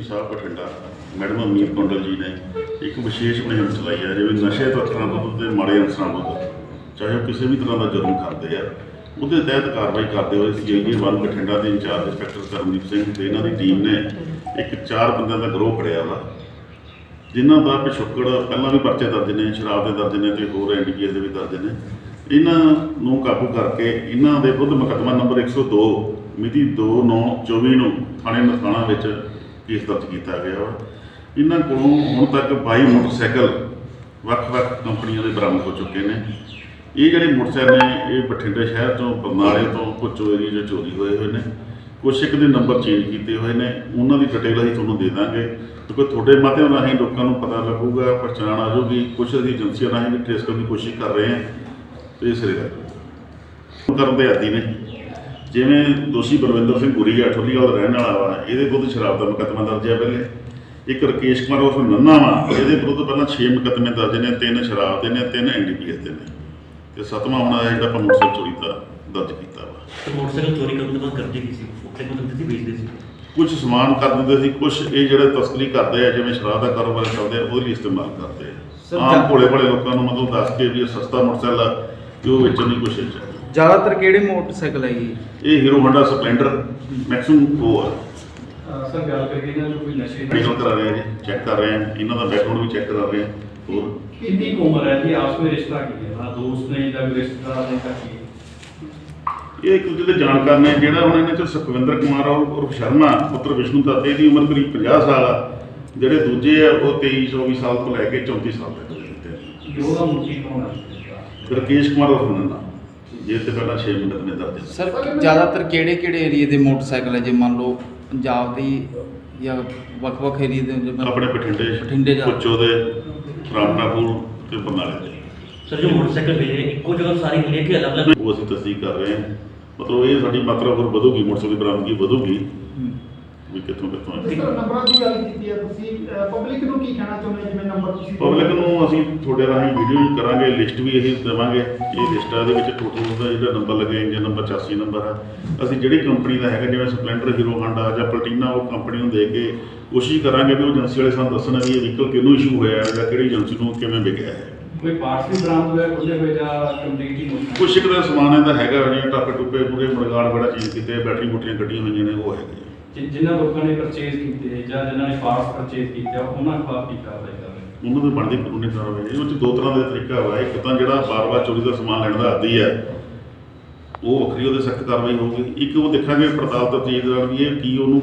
ਸਾਹਿਬ Bathinda, madam Amir Kundal ji ਨੇ ਇੱਕ ਵਿਸ਼ੇਸ਼ ਮੁਹਿੰਮ ਚਲਾਈ ਹੈ, ਜਿਵੇਂ ਨਸ਼ੇ ਤੱਤਾਂ ਵਿਰੁੱਧ ਤੇ ਮਾੜੇ ਅਨਸਰਾਂ ਵਿਰੁੱਧ ਚਾਹੇ ਉਹ ਕਿਸੇ ਵੀ ਤਰ੍ਹਾਂ ਦਾ ਜੁਰਮ ਕਰਦੇ ਆ, ਉਹਦੇ ਤਹਿਤ ਕਾਰਵਾਈ ਕਰਦੇ ਹੋਏ ਸੀਆਈਏ ਵਨ ਬਠਿੰਡਾ ਦੇ ਇੰਚਾਰਜ ਇੰਸਪੈਕਟਰ ਕਰਮਦੀਪ ਸਿੰਘ ਤੇ ਇਹਨਾਂ ਦੀ ਟੀਮ ਨੇ ਇੱਕ ਚਾਰ ਬੰਦਿਆਂ ਦਾ ਗਰੋਹ ਫੜਿਆ ਵਾ, ਜਿਨ੍ਹਾਂ ਦਾ ਪਿਛੋਕੜ ਪਹਿਲਾਂ ਵੀ ਪਰਚੇ ਦਰਜ ਨੇ, ਸ਼ਰਾਬ ਦੇ ਦਰਜ ਨੇ ਤੇ ਹੋਰ ਐਨਡੀਪੀਐਸ ਦੇ ਵੀ ਦਰਜ ਨੇ। ਇਹਨਾਂ ਨੂੰ ਕਾਬੂ ਕਰਕੇ ਇਹਨਾਂ ਦੇ ਵਿਰੁੱਧ ਮੁਕੱਦਮਾ ਨੰਬਰ 102 ਮਿਤੀ 2924 ਨੂੰ ਥਾਣੇ ਨਥਾਣਾ ਵਿੱਚ ਕੇਸ ਦਰਜ ਕੀਤਾ ਗਿਆ ਵਾ। ਇਹਨਾਂ ਕੋਲੋਂ ਹੁਣ ਤੱਕ 22 ਮੋਟਰਸਾਈਕਲ ਵੱਖ-ਵੱਖ ਕੰਪਨੀਆਂ ਦੇ ਬਰਾਮਦ ਹੋ ਚੁੱਕੇ ਨੇ। ਇਹ ਜਿਹੜੇ ਮੋਟਰਸਾਈਕਲ ਨੇ, ਇਹ ਬਠਿੰਡੇ ਸ਼ਹਿਰ ਤੋਂ, ਬਰਨਾਲੇ ਤੋਂ ਕੁਚੋ ਏਰੀਆ 'ਚੋਂ ਚੋਰੀ ਹੋਏ ਹੋਏ ਨੇ। ਕੁਛ ਇੱਕ ਦੇ ਨੰਬਰ ਚੇਂਜ ਕੀਤੇ ਹੋਏ ਨੇ। ਉਹਨਾਂ ਦੀ ਡਿਟੇਲ ਅਸੀਂ ਤੁਹਾਨੂੰ ਦੇ ਦਾਂਗੇ। ਕਿਉਂਕਿ ਤੁਹਾਡੇ ਮਾਧਿਅਮ ਰਾਹੀਂ ਲੋਕਾਂ ਨੂੰ ਪਤਾ ਲੱਗੂਗਾ, ਪਛਾਣ ਆ ਜਾਊਗੀ। ਕੁਛ ਅਸੀਂ ਏਜੰਸੀਆਂ ਰਾਹੀਂ ਵੀ ਟ੍ਰੇਸ ਕਰਨ ਦੀ ਕੋਸ਼ਿਸ਼ ਕਰ ਰਹੇ ਹਾਂ। ਤੇ ਇਹ ਸਿਰੇ ਦਾ ਕਰਨ ਦੇ ਆਦੀ ਨੇ। ਜਿਵੇਂ ਦੋਸ਼ੀ ਬਲਵਿੰਦਰ ਸਿੰਘ ਗੁਰੀ ਅਠੋਲੀਵਾਲ ਦਾ ਰਹਿਣ ਵਾਲਾ ਵਾ ਇਹਦੇ ਵਿਰੁੱਧ ਸ਼ਰਾਬ ਦਾ ਮੁਕੱਦਮਾ ਦਰਜ ਹੈ ਪਹਿਲੇ। ਇੱਕ ਰਕੇਸ਼ ਕੁਮਾਰ ਉਰਫ ਨੰਨਾ ਵਾ ਇਹਦੇ ਵਿਰੁੱਧ ਪਹਿਲਾਂ 6 ਮੁਕੱਦਮੇ ਦਰਜ ਨੇ ਤਿੰਨ ਸ਼ਰਾਬ ਦੇ ਨੇ ਤਿੰਨ ਐਨਡੀਪੀਐਸ ਦੇ ਨੇ। ਤੇ ਸੱਤਵਾਂ ਹੁਣ ਆਇਆ ਜਿਹੜਾ ਆਪਾਂ ਮੋਟਰਸਾਈਕਲ ਚੋਰੀ ਦਾ ਦਰਜ ਕੀਤਾ ਵਾ। ਤੇ ਮੋਟਰਸਾਈਕਲ ਚੋਰੀ ਕਰਨ ਤੋਂ ਬਾਅਦ ਕਰਦੇ ਕੀ ਸੀ? ਉੱਥੇ ਕੋਲ ਦਿੰਦੇ ਸੀ ਵੇਚਦੇ ਸੀ? ਕੁਝ ਸਮਾਨ ਕਰ ਦਿੰਦੇ ਸੀ ਕੁਝ ਇਹ ਜਿਹੜੇ ਤਸਕਰੀ ਕਰਦੇ ਆ ਜਿਵੇਂ ਸ਼ਰਾਬ ਦਾ ਕਾਰੋਬਾਰ ਕਰਦੇ ਆ ਉਹਦੇ ਲਈ ਇਸਤੇਮਾਲ ਕਰਦੇ ਆ। ਆਮ ਜਾ- ਭੋਲੇ ਭਾਲੇ ਲੋਕਾਂ ਨੂੰ ਮਤਲਬ ਦੱਸ ਕੇ ਵੀ ਇਹ ਸਸਤਾ ਮੋਟਰਸਾਈਕਲ ਉਹ ਵੇਚਣ ਦੀ ਕੋਸ਼ਿਸ਼ ਹੈ ਜ਼ਿਆਦਾਤਰ ਕਿਹੜੇ ਮੋਟਰਸਾਈਕਲ ਹੈ ਜੀ? ਇਹ ਹੀਰੋ ਹੋਂਡਾ ਸਪਲੈਂਡਰ ਮੈਕਸਿਮਮ ਉਹ ਆ। ਸਰ ਗੱਲ ਕਰੀਏ ਇਹਨਾਂ ਨੂੰ ਕੋਈ ਨਸ਼ੇ ਦੀ ਕਰਾ ਰਹੇ ਆ ਜੀ ਚੈੱਕ ਕਰ ਰਹੇ ਆ ਇਹਨਾਂ ਦਾ ਬੈਕਗ੍ਰਾਉਂਡ ਵੀ ਚੈੱਕ ਕਰਾ ਰਹੇ ਆ ਹੋਰ। ਕਿੰਨੀ ਕੁ ਉਮਰ ਹੈ ਜੀ? ਆਪਸ ਵਿੱਚ ਰਿਸ਼ਤਾ ਕੀ ਹੈ? ਨਾ ਦੋਸਤ ਨੇ ਜਾਂ ਕੋਈ ਰਿਸ਼ਤੇਦਾਰ ਨੇ ਤਾਂ ਕੀ? ਇਹ ਇੱਕ ਦੂਜੇ ਦੇ ਜਾਣਕਾਰ ਨੇ ਜਿਹੜਾ ਹੁਣ ਇਹਨਾਂ ਚ ਸੁਖਵਿੰਦਰ ਕੁਮਾਰ ਔਰ ਸ਼ਰਮਾ ਪੁੱਤਰ ਵਿਸ਼ਨੂੰ ਦੱਤ ਇਹਦੀ ਉਮਰ ਕਰੀਬ 50 ਸਾਲ ਆ। ਜਿਹੜੇ ਦੂਜੇ ਆ ਉਹ 23 24 ਸਾਲ ਤੋਂ ਲੈ ਕੇ 34 ਸਾਲ ਤੱਕ ਦੇ ਦਿੱਤੇ ਜੋ ਦਾ ਮੁਖੀ ਕੌਣ ਹੈ? ਰਕੇਸ਼ ਕੁਮਾਰ ਉਰਫ ਨੰਨਾ। ਜੇ ਤੇ ਪਹਿਲਾਂ 6 ਮਿੰਟ ਨੇ ਦਰਜ ਨੇ ਸਰ ਜ਼ਿਆਦਾਤਰ ਕਿਹੜੇ ਕਿਹੜੇ ਏਰੀਏ ਦੇ ਮੋਟਰਸਾਈਕਲ ਹੈ ਜੇ ਮੰਨ ਲਓ ਪੰਜਾਬ ਦੀ ਜਾਂ ਵੱਖ-ਵੱਖ ਏਰੀਏ ਦੇ ਜਿਵੇਂ- ਆਪਣੇ ਬਠਿੰਡੇ ਬਠਿੰਡੇ ਜਾ- ਪੁੱਚੋ ਦੇ ਰਾਮਨਾਪੁਰ ਤੇ ਬਰਨਾਲੇ ਦੇ। ਸਰ ਜੋ ਮੋਟਰਸਾਈਕਲ ਮਿਲੇ ਇੱਕੋ ਜਗ੍ਹਾ ਸਾਰੇ ਮਿਲੇ ਕਿ ਅਲੱਗ-ਅਲੱਗ? ਉਹ ਅਸੀਂ ਤਸਦੀਕ ਕਰ ਰਹੇ ਹਾਂ। ਮਤਲਬ ਇਹ ਸਾਡੀ ਮਾਤਰਾ ਹੋਰ ਵਧੂਗੀ ਮੋਟਰਸਾਈਕਲ ਦੀ ਬਰਾਮਦਗੀ ਵਧੂਗੀ। ਹੂੰ। ਵੀ ਕਿੱਥੋਂ ਕਿੱਥੋਂ ਆਏ। ਸਰ ਨੰਬਰਾਂ ਦੀ ਗੱਲ ਕੀਤੀ ਹੈ ਤੁਸੀਂ ਪਬਲਿਕ ਨੂੰ ਕੀ ਕਹਿਣਾ ਚਾਹੁੰਦੇ ਹੋ ਜਿਵੇਂ ਨੰਬਰ ਤੁਸੀਂ ਪਬਲਿਕ ਨੂੰ ਅਸੀਂ ਤੁਹਾਡੇ ਰਾਹੀਂ ਵੀਡੀਓ ਕਰਾਂਗੇ ਲਿਸਟ ਵੀ ਇਹ ਦੇਵਾਂਗੇ। ਇਹ ਲਿਸਟ ਆ ਦੇ ਵਿੱਚ ਟੋਟਲ ਦਾ ਜਿਹੜਾ ਨੰਬਰ ਲੱਗਿਆ ਇੰਜਨ ਨੰਬਰ 84 ਨੰਬਰ ਆ। ਅਸੀਂ ਜਿਹੜੀ ਕੰਪਨੀ ਦਾ ਹੈਗਾ ਜਿਵੇਂ ਸਪਲੈਂਡਰ ਹੀਰੋ ਹਾਂਡਾ ਜਾਂ ਪਲਟੀਨਾ ਉਹ ਕੰਪਨੀ ਨੂੰ ਦੇ ਕੇ ਕੋਸ਼ਿਸ਼ ਕਰਾਂਗੇ ਵੀ ਉਹ ਏਜੰਸੀ ਵਾਲੇ ਸਾਨੂੰ ਦੱਸਣ ਵੀ ਇਹ ਵਹੀਕਲ ਕਿਹਨੂੰ ਇਸ਼ੂ ਹੋਇਆ ਹੈ ਜਾਂ ਕਿਹੜੀ ਏਜੰਸੀ ਨੂੰ ਕਿਵੇਂ ਵਿਕਿਆ ਹੈ। ਕੋਈ ਪਾਰਟਸ ਵੀ ਬਰਾਮਦ ਹੋਇਆ ਖੁੱਲੇ ਹੋਏ ਜਾਂ ਕੰਪਲੀਟ ਹੀ ਮੁਸ਼ਕਲ ਕੁਛ ਇੱਕ ਦਾ ਸਮਾਨ ਇਹਦਾ ਹੈਗਾ ਜਿਵੇਂ ਟੱਪੇ ਟੁੱਪੇ ਪੂਰੇ ਮਰਗਾੜ ਬੜਾ ਚੀਜ਼ ਕੀਤੇ ਬੈਟਰੀ ਬੁੱਟਰੀਆਂ ਕੱਢੀਆਂ ਹੋਈਆਂ ਨੇ ਉਹ ਹੈਗੇ ਜਿ- ਜਿਨ੍ਹਾਂ ਲੋਕਾਂ ਨੇ ਪਰਚੇਜ਼ ਕੀਤੇ ਜਾਂ ਜਿਨ੍ਹਾਂ ਨੇ ਪਾਰਟਸ ਪਰਚੇਜ਼ ਕੀਤੇ ਆ, ਉਹਨਾਂ ਖਿਲਾਫ ਕੀ ਕਾਰਵਾਈ ਕਰ ਉਹਨਾਂ ਦੇ ਬਣਦੀ ਕਾਨੂੰਨੀ ਕਾਰਵਾਈ ਹੈ। ਵਿੱਚ ਦੋ ਤਰ੍ਹਾਂ ਦੇ ਤਰੀਕਾ ਵਾ। ਇੱਕ ਤਾਂ ਜਿਹੜਾ ਬਾਰ-ਬਾਰ ਚੋਰੀ ਦਾ ਸਮਾਨ ਲੈਣ ਦਾ ਆਦੀ ਹੈ ਉਹ ਵੱਖਰੀ ਉਹਦੇ ਸਖਤ ਕਾਰਵਾਈ ਹੋਊਗੀ। ਇੱਕ ਉਹ ਦੇਖਾਂਗੇ ਪੜਤਾਲ ਤਫਤੀਸ਼ ਦੌਰਾਨ ਵੀ ਇਹ ਕੀ ਉਹਨੂੰ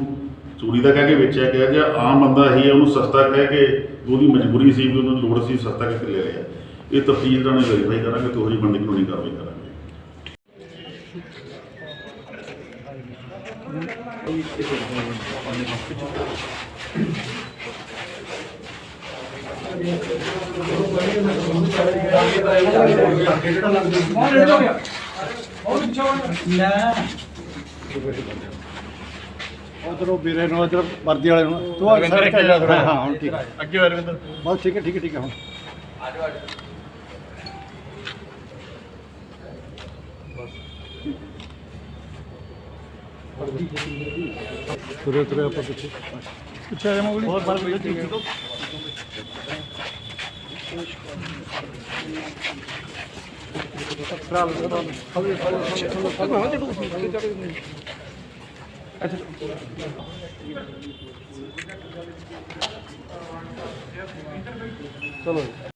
ਚੋਰੀ ਦਾ ਕਹਿ ਕੇ ਵੇਚਿਆ ਗਿਆ ਜਾਂ ਆਮ ਬੰਦਾ ਹੀ ਹੈ ਉਹਨੂੰ ਸਸਤਾ ਕਹਿ ਕੇ ਉਹਦੀ ਮਜਬੂਰੀ ਸੀ ਵੀ ਉਹਨੂੰ ਲੋੜ ਸੀ ਸਸਤਾ ਕਹਿ ਕੇ ਲੈ ਲਿਆ। ਇਹ ਤਫਤੀਸ਼ ਦੌਰਾਨ ਵੈਰੀਫਾਈ ਕਰਾਂਗੇ ਤੇ ਉਹੀ ਬਣਦੀ ਕਾਨੂੰਨੀ ਕਾਰਵਾਈ ਕਰਾਂਗੇ। ਉਧਰੋਂ ਵੀਰੇ ਨੂੰ ਉਧਰ ਵਰਦੀ ਵਾਲੇ ਨੂੰ। ਤੂੰ ਆ ਸਰ ਕੇ ਜਾ ਹਾਂ ਹੁਣ ਠੀਕ ਹੈ ਅੱਗੇ ਅਰਵਿੰਦਰ ਬਹੁਤ ਠੀਕ ਹੈ ਠੀਕ ਹੈ ਠੀਕ ਹੈ ਹੁਣ। ਤੁਰੇ ਤੁਰੇ ਆਪਾਂ ਪਿੱਛੇ। ਪਿੱਛੇ ਆ ਜਾ ਮਗਲੀ। ਹੋਰ ਬਾਲ ਕੋਈ ਠੀਕ ਹੈ ਚਲੋ